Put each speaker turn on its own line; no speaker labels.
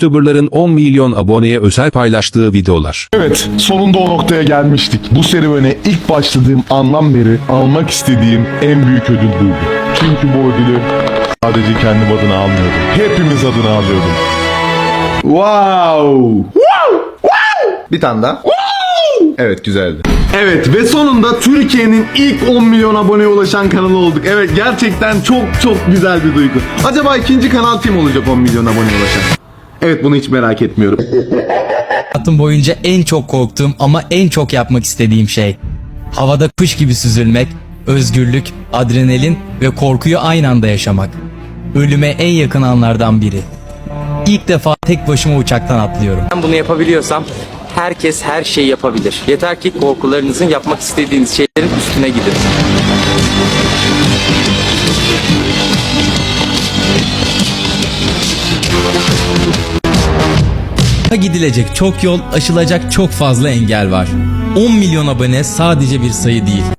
YouTuberların 10 milyon aboneye özel paylaştığı videolar.
Evet, sonunda o noktaya gelmiştik. Bu serüvene ilk başladığım andan beri almak istediğim en büyük ödül buydu. Çünkü bu ödülü sadece kendim adına almıyordum. Hepimiz adına alıyordum.
Wow. Bir tane daha. Evet güzeldi. Evet ve sonunda Türkiye'nin ilk 10 milyon aboneye ulaşan kanalı olduk. Evet gerçekten çok çok güzel bir duygu. Acaba ikinci kanal kim olacak 10 milyon aboneye ulaşan? Evet bunu hiç merak etmiyorum.
Hayatım boyunca en çok korktuğum ama en çok yapmak istediğim şey. Havada kuş gibi süzülmek, özgürlük, adrenalin ve korkuyu aynı anda yaşamak. Ölüme en yakın anlardan biri. İlk defa tek başıma uçaktan atlıyorum.
Ben bunu yapabiliyorsam herkes her şeyi yapabilir. Yeter ki korkularınızın yapmak istediğiniz şeylerin üstüne gidin.
Gidilecek çok yol, aşılacak çok fazla engel var. 10 milyon abone sadece bir sayı değil.